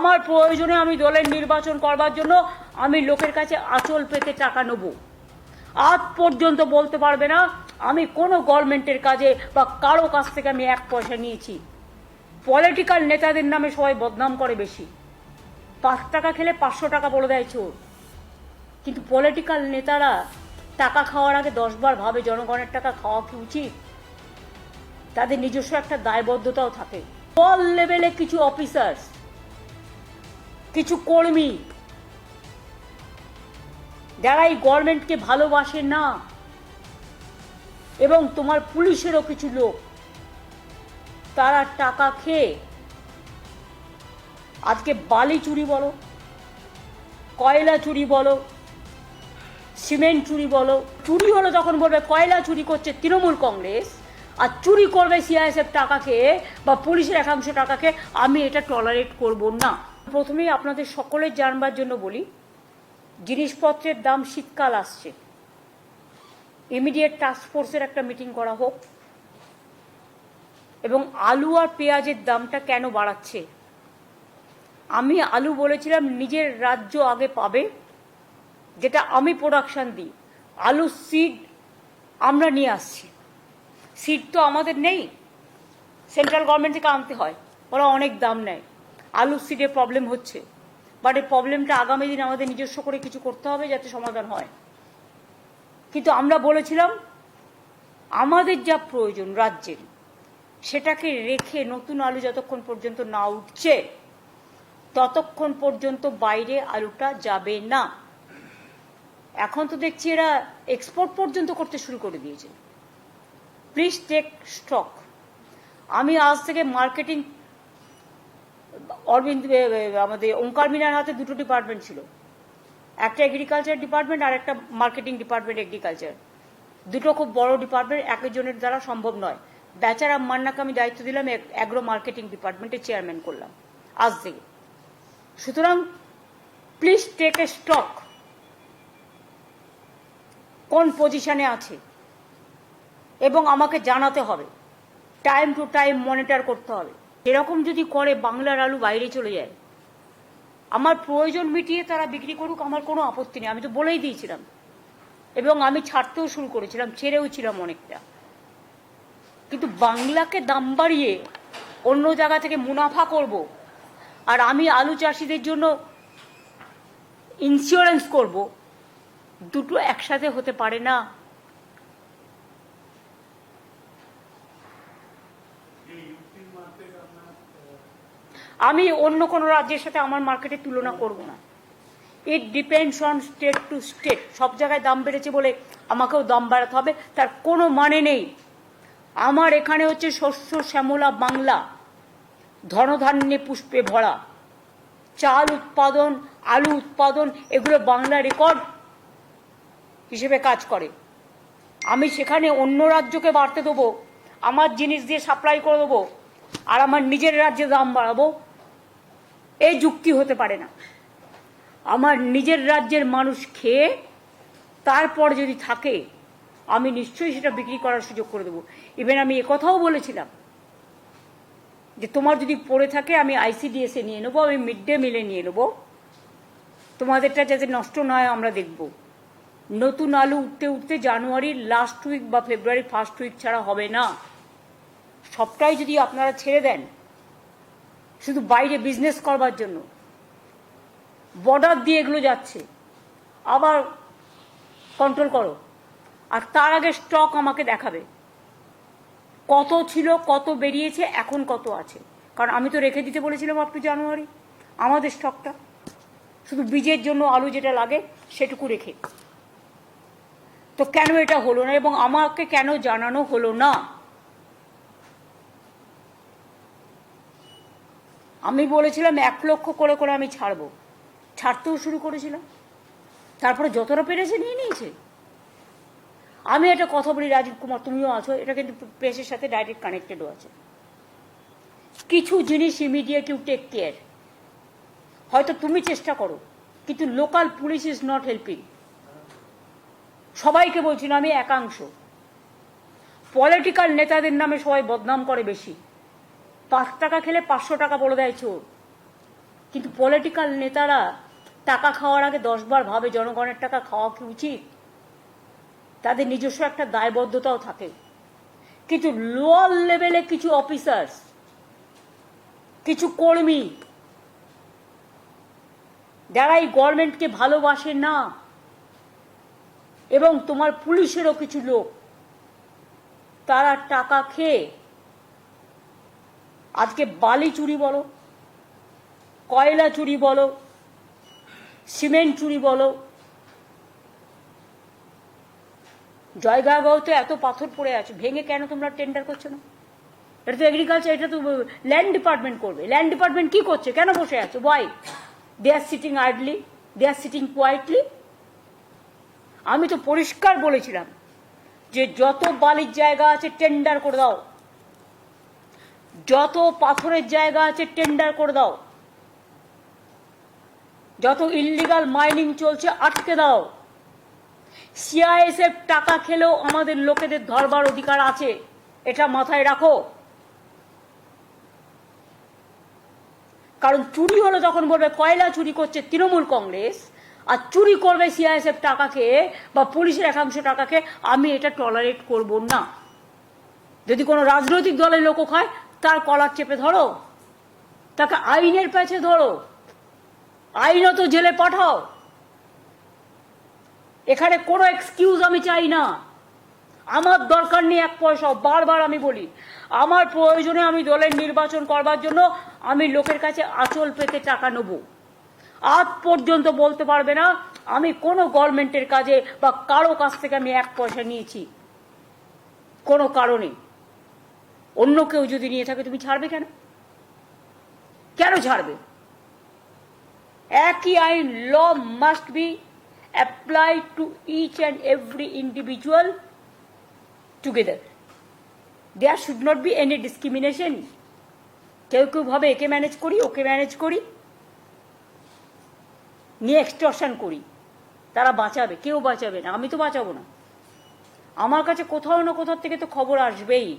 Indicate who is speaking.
Speaker 1: আমার প্রয়োজনে আমি দলের নির্বাচন করবার জন্য আমি লোকের কাছে আচল পেতে টাকা নেব। আজ পর্যন্ত বলতে পারবে না, আমি কোনো গভর্নমেন্টের কাজে বা কারও কাছ থেকে আমি এক পয়সা নিয়েছি। পলিটিক্যাল নেতাদের নামে সবাই বদনাম করে বেশি। পাঁচ টাকা খেলে পাঁচশো টাকা বলে দেয় চোর। কিন্তু পলিটিক্যাল নেতারা টাকা খাওয়ার আগে দশবার ভাবে জনগণের টাকা খাওয়া কি উচিত? তাদের নিজস্ব একটা দায়বদ্ধতাও থাকে। অল লেভেলে কিছু অফিসার্স কিছু কর্মী। যারা এই গভর্নমেন্টকে ভালোবাসে না, এবং তোমার পুলিশেরও কিছু লোক, তারা টাকা খেয়ে আজকে বালি চুরি বলো, কয়লা চুরি বলো, সিমেন্ট চুরি বলো, চুরি হলো তখন বলবে কয়লা চুরি করছে তৃণমূল কংগ্রেস, আর চুরি করবে সিআইএসএফ টাকা খেয়ে বা পুলিশের একাংশ টাকা খেয়ে, আমি এটা টলারেট করব না। প্রথমেই আপনাদের সকলের জানবার জন্য বলি, জিনিসপত্রের দাম শীতকাল আসছে। ইমিডিয়েট টাস্ক ফোর্সের একটা মিটিং করা হোক, এবং আলু আর পেঁয়াজের দামটা কেন বাড়াচ্ছে? আমি আলু বলেছিলাম, নিজের রাজ্য আগে পাবে, যেটা আমি প্রোডাকশান দিই। আলু সিড আমরা নিয়ে আসছি। সিড তো আমাদের নেই সেন্ট্রাল গভর্নমেন্ট থেকে আনতে হয়, ওরা অনেক দাম নেয়। আলু সিডের প্রবলেম হচ্ছে। বাট এই প্রবলেমটা আগামী দিন আমাদের নিজস্ব করে কিছু করতে হবে যাতে সমাধান হয়। কিন্তু আমরা বলেছিলাম, আমাদের যা প্রয়োজন রাজ্যের, সেটাকে রেখে নতুন আলু যতক্ষণ পর্যন্ত না উঠছে, ততক্ষণ পর্যন্ত বাইরে আলুটা যাবে না। এখন তো দেখছি এরা এক্সপোর্ট পর্যন্ত করতে শুরু করে দিয়েছে। প্লিজ টেক স্টক আমি আজ থেকে মার্কেটিং অরবিন্দ আমাদের ওঙ্কার মিনার হাতে দুটো ডিপার্টমেন্ট ছিল। একটা এগ্রিকালচার ডিপার্টমেন্ট আর একটা মার্কেটিং ডিপার্টমেন্ট এগ্রিকালচার দুটো খুব বড় ডিপার্টমেন্ট একজনের দ্বারা সম্ভব নয়। বেচারা মান্নাকে আমি দায়িত্ব দিলাম অ্যাগ্রো মার্কেটিং ডিপার্টমেন্টের চেয়ারম্যান করলাম। আজ থেকে। সুতরাং প্লিজ টেক এ স্টক কোন পজিশনে আছে? এবং আমাকে জানাতে হবে। টাইম টু টাইম মনিটর করতে হবে। এরকম যদি করে, বাংলার আলু বাইরে চলে যায়। আমার প্রয়োজন মিটিয়ে তারা বিক্রি করুক, আমার কোনো আপত্তি নেই। আমি তো বলেই দিয়েছিলাম। এবং আমি ছাড়তেও শুরু করেছিলাম, ছেড়েও ছিলাম অনেকটা। কিন্তু বাংলাকে দাম বাড়িয়ে অন্য জায়গা থেকে মুনাফা করব আর আমি আলু চাষিদের জন্য ইন্স্যুরেন্স করব, দুটো একসাথে হতে পারে না। আমি অন্য কোনো রাজ্যের সাথে আমার মার্কেটে তুলনা করব না। It depends on state to state সব জায়গায় দাম বেড়েছে বলে আমাকেও দাম বাড়াতে হবে, তার কোনো মানে নেই। আমার এখানে হচ্ছে শস্য, শ্যামলা, বাংলা, ধনধান্যে পুষ্পে ভরা। চাল উৎপাদন, আলু উৎপাদন, এগুলো বাংলা রেকর্ড হিসেবে কাজ করে। আমি সেখানে অন্য রাজ্যকে বাড়তে দেবো, আমার জিনিস দিয়ে সাপ্লাই করে দেবো, আর আমার নিজের রাজ্যে দাম বাড়াবো। এই যুক্তি হতে পারে না। আমার নিজের রাজ্যের মানুষ খেয়ে, তারপর যদি থাকে, আমি নিশ্চয়ই সেটা বিক্রি করার সুযোগ করে দেবো। ইভেন আমি একথাও বলেছিলাম যে, তোমার যদি পড়ে থাকে, আমি আইসিডিএসে নিয়ে নেব, আমি মিড ডে মিলে নিয়ে নেব। তোমাদেরটা যাতে নষ্ট না হয়, আমরা দেখব। নতুন আলু উঠতে উঠতে জানুয়ারির লাস্ট উইক বা ফেব্রুয়ারি ফার্স্ট উইক ছাড়া হবে না। সবটাই যদি আপনারা ছেড়ে দেন শুধু বাইরে বিজনেস করবার জন্য। বর্ডার দিয়ে এগুলো যাচ্ছে। আবার কন্ট্রোল করো। আর তার আগে স্টক আমাকে দেখাবে। কত ছিল, কত বেরিয়েছে, এখন কত আছে। কারণ আমি তো রেখে দিতে বলেছিলাম আপ টু জানুয়ারি। আমাদের স্টকটা শুধু বীজের জন্য আলু যেটা লাগে, সেটুকু রেখে। তো কেন এটা হলো না? এবং আমাকে কেন জানানো হলো না? আমি বলেছিলাম এক লক্ষ করে করে আমি ছাড়বো। ছাড়তেও শুরু করেছিলাম। তারপরে যতটা পেরেছে নিয়ে নিয়েছে। আমি একটা কথা বলি, রাজীব কুমার, তুমিও আছো, এটা কিন্তু প্রেসের সাথে ডাইরেক্ট কানেক্টেডও আছে। কিছু জিনিস ইমিডিয়েট ইউ টেক কেয়ার হয়তো তুমি চেষ্টা করো, কিন্তু local police is not helping সবাইকে বলছি আমি একাংশ। পলিটিক্যাল নেতাদের নামে সবাই বদনাম করে বেশি। পাঁচ টাকা খেলে পাঁচশো টাকা বলে দেয় চোর। কিন্তু পলিটিক্যাল নেতারা টাকা খাওয়ার আগে দশবার ভাবে জনগণের টাকা খাওয়া কি উচিত? তাদের নিজস্ব একটা দায়বদ্ধতাও থাকে। কিন্তু লোয়ার লেভেলে কিছু অফিসার্স কিছু কর্মী, যারা এই গভর্নমেন্টকে ভালোবাসে না, এবং তোমার পুলিশেরও কিছু লোক, তারা টাকা খেয়ে আজকে বালি চুরি বলো, কয়লা চুরি বলো, সিমেন্ট চুরি বলো। জয়গাঁওতে এত পাথর পড়ে আছে, ভেঙে কেন তোমরা টেন্ডার করছ না? এটা তো এগ্রিকালচার এটা তো ল্যান্ড ডিপার্টমেন্ট করবে। ল্যান্ড ডিপার্টমেন্ট কি করছে? কেন বসে আছে? Why they are sitting idly they are sitting quietly আমি তো পরিষ্কার বলেছিলাম যে যত বালির জায়গা আছে টেন্ডার করে দাও। যত পাথরের জায়গা আছে টেন্ডার করে দাও। যত ইল্লিগাল মাইনিং চলছে, আটকে দাও। সিআইএসএফ টাকা খেলেও আমাদের লোকেদের ধরবার অধিকার আছে। এটা মাথায় রাখো। কারণ চুরি হলো তখন বলবে, কয়লা চুরি করছে তৃণমূল কংগ্রেস, আর চুরি করবে সিআইএসএফ টাকাকে বা পুলিশের একাংশ টাকাকে, আমি এটা টলারেট করব না। যদি কোনো রাজনৈতিক দলের লোক হয় তার কলার চেপে ধরো। তাকে আইনের পেছে ধরো। আইনত জেলে পাঠাও। এখানে কোনো এক্সকিউজ আমি চাই না। আমার দরকার নেই এক পয়সা। বারবার আমি বলি, আমার প্রয়োজনে আমি দলের নির্বাচন করবার জন্য আমি লোকের কাছে আঁচল পেতে টাকা নেব। আজ পর্যন্ত বলতে পারবে না, আমি কোনো গভর্নমেন্টের কাজে বা কারও কাছ থেকে আমি এক পয়সা নিয়েছি। কোনো কারণে। অন্য কেউ যদি নিয়ে থাকে, তুমি ছাড়বে কেন? কেন ছাড়বে? একই আইন law must be apply to each and every individual together there should not be any discrimination কেউ কেউ ভাবে, একে ম্যানেজ করি, ওকে ম্যানেজ করি। নিয়ে এক্সটর্শন করি। তারা বাঁচাবে। কেউ বাঁচাবে না। আমি তো বাঁচাবো না। আমার কাছে কোথাও না কোথাও থেকে তো খবর আসবেই।